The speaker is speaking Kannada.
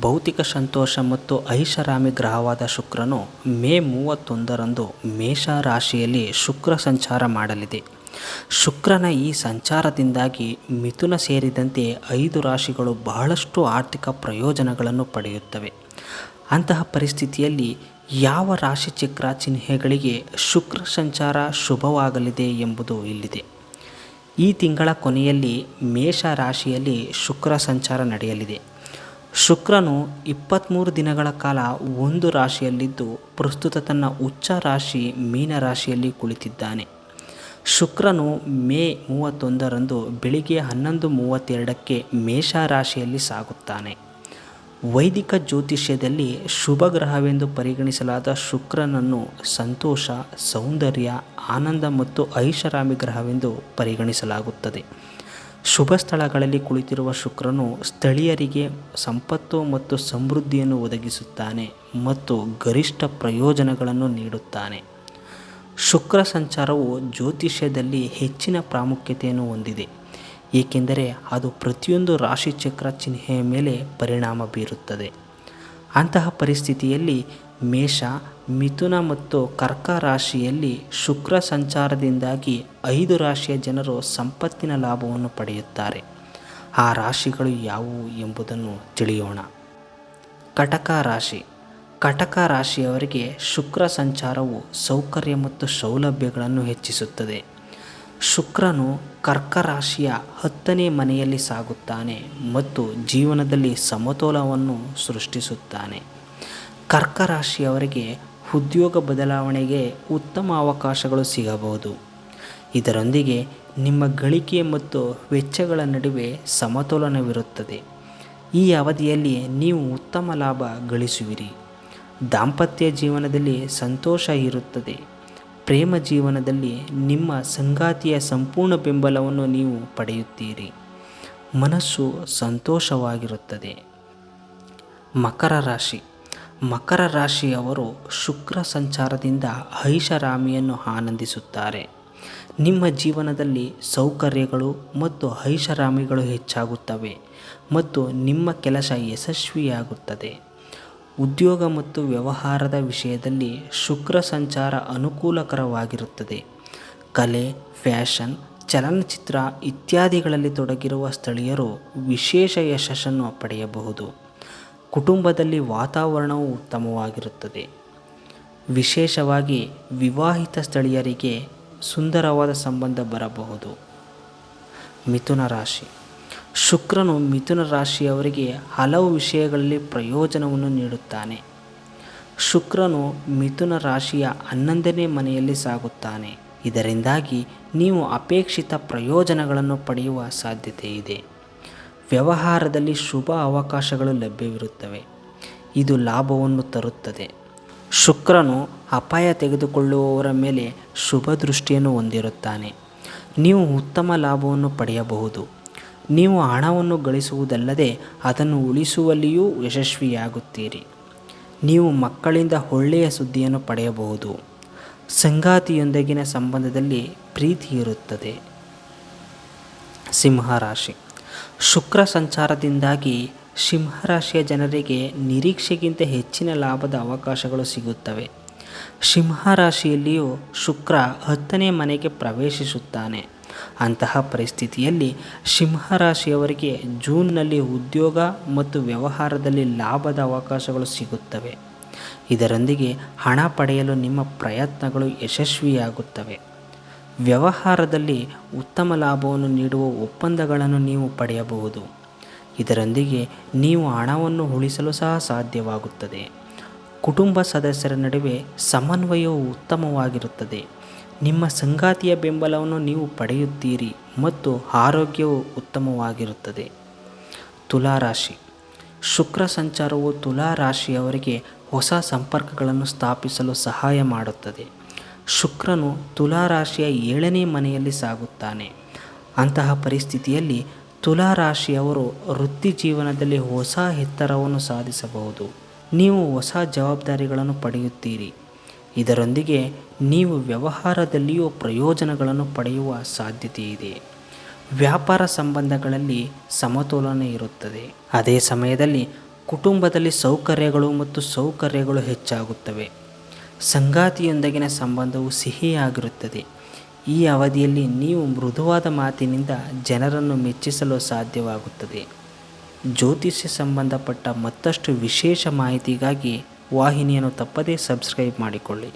ಭೌತಿಕ ಸಂತೋಷ ಮತ್ತು ಐಷಾರಾಮಿ ಗ್ರಹವಾದ ಶುಕ್ರನು ಮೇ ಮೂವತ್ತೊಂದರಂದು ಮೇಷ ರಾಶಿಯಲ್ಲಿ ಶುಕ್ರ ಸಂಚಾರ ಮಾಡಲಿದೆ. ಶುಕ್ರನ ಈ ಸಂಚಾರದಿಂದಾಗಿ ಮಿಥುನ ಸೇರಿದಂತೆ ಐದು ರಾಶಿಗಳು ಬಹಳಷ್ಟು ಆರ್ಥಿಕ ಪ್ರಯೋಜನಗಳನ್ನು ಪಡೆಯುತ್ತವೆ. ಅಂತಹ ಪರಿಸ್ಥಿತಿಯಲ್ಲಿ ಯಾವ ರಾಶಿ ಚಕ್ರ ಚಿಹ್ನೆಗಳಿಗೆ ಶುಕ್ರ ಸಂಚಾರ ಶುಭವಾಗಲಿದೆ ಎಂಬುದು ಇಲ್ಲಿದೆ. ಈ ತಿಂಗಳ ಕೊನೆಯಲ್ಲಿ ಮೇಷ ರಾಶಿಯಲ್ಲಿ ಶುಕ್ರ ಸಂಚಾರ ನಡೆಯಲಿದೆ. ಶುಕ್ರನು ಇಪ್ಪತ್ತ್ಮೂರು ದಿನಗಳ ಕಾಲ ಒಂದು ರಾಶಿಯಲ್ಲಿದ್ದು ಪ್ರಸ್ತುತ ತನ್ನ ಉಚ್ಚ ರಾಶಿ ಮೀನ ರಾಶಿಯಲ್ಲಿ ಕುಳಿತಿದ್ದಾನೆ. ಶುಕ್ರನು ಮೇ ಮೂವತ್ತೊಂದರಂದು ಬೆಳಿಗ್ಗೆ ಹನ್ನೊಂದು ಮೂವತ್ತೆರಡಕ್ಕೆ ಮೇಷ ರಾಶಿಯಲ್ಲಿ ಸಾಗುತ್ತಾನೆ. ವೈದಿಕ ಜ್ಯೋತಿಷ್ಯದಲ್ಲಿ ಶುಭ ಗ್ರಹವೆಂದು ಪರಿಗಣಿಸಲಾದ ಶುಕ್ರನನ್ನು ಸಂತೋಷ, ಸೌಂದರ್ಯ, ಆನಂದ ಮತ್ತು ಐಷಾರಾಮಿ ಗ್ರಹವೆಂದು ಪರಿಗಣಿಸಲಾಗುತ್ತದೆ. ಶುಭ ಸ್ಥಳಗಳಲ್ಲಿ ಕುಳಿತಿರುವ ಶುಕ್ರನು ಸ್ಥಳೀಯರಿಗೆ ಸಂಪತ್ತು ಮತ್ತು ಸಮೃದ್ಧಿಯನ್ನು ಒದಗಿಸುತ್ತಾನೆ ಮತ್ತು ಗರಿಷ್ಠ ಪ್ರಯೋಜನಗಳನ್ನು ನೀಡುತ್ತಾನೆ. ಶುಕ್ರ ಸಂಚಾರವು ಜ್ಯೋತಿಷ್ಯದಲ್ಲಿ ಹೆಚ್ಚಿನ ಪ್ರಾಮುಖ್ಯತೆಯನ್ನು ಹೊಂದಿದೆ, ಏಕೆಂದರೆ ಅದು ಪ್ರತಿಯೊಂದು ರಾಶಿಚಕ್ರ ಚಿಹ್ನೆಯ ಮೇಲೆ ಪರಿಣಾಮ ಬೀರುತ್ತದೆ. ಅಂತಹ ಪರಿಸ್ಥಿತಿಯಲ್ಲಿ ಮೇಷ, ಮಿಥುನ ಮತ್ತು ಕರ್ಕ ರಾಶಿಯಲ್ಲಿ ಶುಕ್ರ ಸಂಚಾರದಿಂದಾಗಿ ಐದು ರಾಶಿಯ ಜನರು ಸಂಪತ್ತಿನ ಲಾಭವನ್ನು ಪಡೆಯುತ್ತಾರೆ. ಆ ರಾಶಿಗಳು ಯಾವುವು ಎಂಬುದನ್ನು ತಿಳಿಯೋಣ. ಕಟಕ ರಾಶಿ. ಕಟಕ ರಾಶಿಯವರಿಗೆ ಶುಕ್ರ ಸಂಚಾರವು ಸೌಕರ್ಯ ಮತ್ತು ಸೌಲಭ್ಯಗಳನ್ನು ಹೆಚ್ಚಿಸುತ್ತದೆ. ಶುಕ್ರನು ಕರ್ಕ ರಾಶಿಯ ಹತ್ತನೇ ಮನೆಯಲ್ಲಿ ಸಾಗುತ್ತಾನೆ ಮತ್ತು ಜೀವನದಲ್ಲಿ ಸಮತೋಲವನ್ನು ಸೃಷ್ಟಿಸುತ್ತಾನೆ. ಕರ್ಕ ರಾಶಿಯವರಿಗೆ ಉದ್ಯೋಗ ಬದಲಾವಣೆಗೆ ಉತ್ತಮ ಅವಕಾಶಗಳು ಸಿಗಬಹುದು. ಇದರೊಂದಿಗೆ ನಿಮ್ಮ ಗಳಿಕೆ ಮತ್ತು ವೆಚ್ಚಗಳ ನಡುವೆ ಸಮತೋಲನವಿರುತ್ತದೆ. ಈ ಅವಧಿಯಲ್ಲಿ ನೀವು ಉತ್ತಮ ಲಾಭ ಗಳಿಸುವಿರಿ. ದಾಂಪತ್ಯ ಜೀವನದಲ್ಲಿ ಸಂತೋಷ ಇರುತ್ತದೆ. ಪ್ರೇಮ ಜೀವನದಲ್ಲಿ ನಿಮ್ಮ ಸಂಗಾತಿಯ ಸಂಪೂರ್ಣ ಬೆಂಬಲವನ್ನು ನೀವು ಪಡೆಯುತ್ತೀರಿ. ಮನಸ್ಸು ಸಂತೋಷವಾಗಿರುತ್ತದೆ. ಮಕರ ರಾಶಿ. ಮಕರ ರಾಶಿಯವರು ಶುಕ್ರ ಸಂಚಾರದಿಂದ ಐಷಾರಾಮಿಯನ್ನು ಆನಂದಿಸುತ್ತಾರೆ. ನಿಮ್ಮ ಜೀವನದಲ್ಲಿ ಸೌಕರ್ಯಗಳು ಮತ್ತು ಐಷಾರಾಮಿಗಳು ಹೆಚ್ಚಾಗುತ್ತವೆ ಮತ್ತು ನಿಮ್ಮ ಕೆಲಸ ಯಶಸ್ವಿಯಾಗುತ್ತದೆ. ಉದ್ಯೋಗ ಮತ್ತು ವ್ಯವಹಾರದ ವಿಷಯದಲ್ಲಿ ಶುಕ್ರ ಸಂಚಾರ ಅನುಕೂಲಕರವಾಗಿರುತ್ತದೆ. ಕಲೆ, ಫ್ಯಾಷನ್, ಚಲನಚಿತ್ರ ಇತ್ಯಾದಿಗಳಲ್ಲಿ ತೊಡಗಿರುವ ಸ್ಥಳೀಯರು ವಿಶೇಷ ಯಶಸ್ಸನ್ನು ಪಡೆಯಬಹುದು. ಕುಟುಂಬದಲ್ಲಿ ವಾತಾವರಣವು ಉತ್ತಮವಾಗಿರುತ್ತದೆ. ವಿಶೇಷವಾಗಿ ವಿವಾಹಿತ ಸ್ಥಳೀಯರಿಗೆ ಸುಂದರವಾದ ಸಂಬಂಧ ಬರಬಹುದು. ಮಿಥುನ ರಾಶಿ. ಶುಕ್ರನು ಮಿಥುನ ರಾಶಿಯವರಿಗೆ ಹಲವು ವಿಷಯಗಳಲ್ಲಿ ಪ್ರಯೋಜನವನ್ನು ನೀಡುತ್ತಾನೆ. ಶುಕ್ರನು ಮಿಥುನ ರಾಶಿಯ ಹನ್ನೊಂದನೇ ಮನೆಯಲ್ಲಿ ಸಾಗುತ್ತಾನೆ. ಇದರಿಂದಾಗಿ ನೀವು ಅಪೇಕ್ಷಿತ ಪ್ರಯೋಜನಗಳನ್ನು ಪಡೆಯುವ ಸಾಧ್ಯತೆ ಇದೆ ವ್ಯವಹಾರದಲ್ಲಿ ಶುಭ ಅವಕಾಶಗಳು ಲಭ್ಯವಿರುತ್ತವೆ. ಇದು ಲಾಭವನ್ನು ತರುತ್ತದೆ. ಶುಕ್ರನು ಅಪಾಯ ತೆಗೆದುಕೊಳ್ಳುವವರ ಮೇಲೆ ಶುಭ ದೃಷ್ಟಿಯನ್ನು ಹೊಂದಿರುತ್ತಾನೆ. ನೀವು ಉತ್ತಮ ಲಾಭವನ್ನು ಪಡೆಯಬಹುದು. ನೀವು ಹಣವನ್ನು ಗಳಿಸುವುದಲ್ಲದೆ ಅದನ್ನು ಉಳಿಸುವಲ್ಲಿಯೂ ಯಶಸ್ವಿಯಾಗುತ್ತೀರಿ. ನೀವು ಮಕ್ಕಳಿಂದ ಒಳ್ಳೆಯ ಸುದ್ದಿಯನ್ನು ಪಡೆಯಬಹುದು. ಸಂಗಾತಿಯೊಂದಿಗಿನ ಸಂಬಂಧದಲ್ಲಿ ಪ್ರೀತಿ ಇರುತ್ತದೆ. ಸಿಂಹರಾಶಿ ಶುಕ್ರ ಸಂಚಾರದಿಂದಾಗಿ ಸಿಂಹರಾಶಿಯ ಜನರಿಗೆ ನಿರೀಕ್ಷೆಗಿಂತ ಹೆಚ್ಚಿನ ಲಾಭದ ಅವಕಾಶಗಳು ಸಿಗುತ್ತವೆ. ಸಿಂಹರಾಶಿಯಲ್ಲಿಯೂ ಶುಕ್ರ ಹತ್ತನೇ ಮನೆಗೆ ಪ್ರವೇಶಿಸುತ್ತಾನೆ. ಅಂತಹ ಪರಿಸ್ಥಿತಿಯಲ್ಲಿ ಸಿಂಹರಾಶಿಯವರಿಗೆ ಜೂನ್ನಲ್ಲಿ ಉದ್ಯೋಗ ಮತ್ತು ವ್ಯವಹಾರದಲ್ಲಿ ಲಾಭದ ಅವಕಾಶಗಳು ಸಿಗುತ್ತವೆ. ಇದರೊಂದಿಗೆ ಹಣ ಪಡೆಯಲು ನಿಮ್ಮ ಪ್ರಯತ್ನಗಳು ಯಶಸ್ವಿಯಾಗುತ್ತವೆ. ವ್ಯವಹಾರದಲ್ಲಿ ಉತ್ತಮ ಲಾಭವನ್ನು ನೀಡುವ ಒಪ್ಪಂದಗಳನ್ನು ನೀವು ಪಡೆಯಬಹುದು. ಇದರೊಂದಿಗೆ ನೀವು ಹಣವನ್ನು ಉಳಿಸಲು ಸಹ ಸಾಧ್ಯವಾಗುತ್ತದೆ. ಕುಟುಂಬ ಸದಸ್ಯರ ನಡುವೆ ಸಮನ್ವಯವು ಉತ್ತಮವಾಗಿರುತ್ತದೆ. ನಿಮ್ಮ ಸಂಗಾತಿಯ ಬೆಂಬಲವನ್ನು ನೀವು ಪಡೆಯುತ್ತೀರಿ ಮತ್ತು ಆರೋಗ್ಯವು ಉತ್ತಮವಾಗಿರುತ್ತದೆ. ತುಲಾರಾಶಿ. ಶುಕ್ರ ಸಂಚಾರವು ತುಲಾರಾಶಿಯವರಿಗೆ ಹೊಸ ಸಂಪರ್ಕಗಳನ್ನು ಸ್ಥಾಪಿಸಲು ಸಹಾಯ ಮಾಡುತ್ತದೆ. ಶುಕ್ರನು ತುಲಾರಾಶಿಯ ಏಳನೇ ಮನೆಯಲ್ಲಿ ಸಾಗುತ್ತಾನೆ. ಅಂತಹ ಪರಿಸ್ಥಿತಿಯಲ್ಲಿ ತುಲಾರಾಶಿಯವರು ವೃತ್ತಿ ಜೀವನದಲ್ಲಿ ಹೊಸ ಎತ್ತರವನ್ನು ಸಾಧಿಸಬಹುದು. ನೀವು ಹೊಸ ಜವಾಬ್ದಾರಿಗಳನ್ನು ಪಡೆಯುತ್ತೀರಿ. ಇದರೊಂದಿಗೆ ನೀವು ವ್ಯವಹಾರದಲ್ಲಿಯೂ ಪ್ರಯೋಜನಗಳನ್ನು ಪಡೆಯುವ ಸಾಧ್ಯತೆ ಇದೆ. ವ್ಯಾಪಾರ ಸಂಬಂಧಗಳಲ್ಲಿ ಸಮತೋಲನ ಇರುತ್ತದೆ. ಅದೇ ಸಮಯದಲ್ಲಿ ಕುಟುಂಬದಲ್ಲಿ ಸೌಕರ್ಯಗಳು ಮತ್ತು ಸೌಕರ್ಯಗಳು ಹೆಚ್ಚಾಗುತ್ತವೆ. ಸಂಗಾತಿಯೊಂದಿಗಿನ ಸಂಬಂಧವು ಸಿಹಿಯಾಗಿರುತ್ತದೆ. ಈ ಅವಧಿಯಲ್ಲಿ ನೀವು ಮೃದುವಾದ ಮಾತಿನಿಂದ ಜನರನ್ನು ಮೆಚ್ಚಿಸಲು ಸಾಧ್ಯವಾಗುತ್ತದೆ. ಜ್ಯೋತಿಷ್ಯ ಸಂಬಂಧಪಟ್ಟ ಮತ್ತಷ್ಟು ವಿಶೇಷ ಮಾಹಿತಿಗಾಗಿ ವಾಹಿನಿಯನ್ನು ತಪ್ಪದೇ ಸಬ್ಸ್ಕ್ರೈಬ್ ಮಾಡಿಕೊಳ್ಳಿ.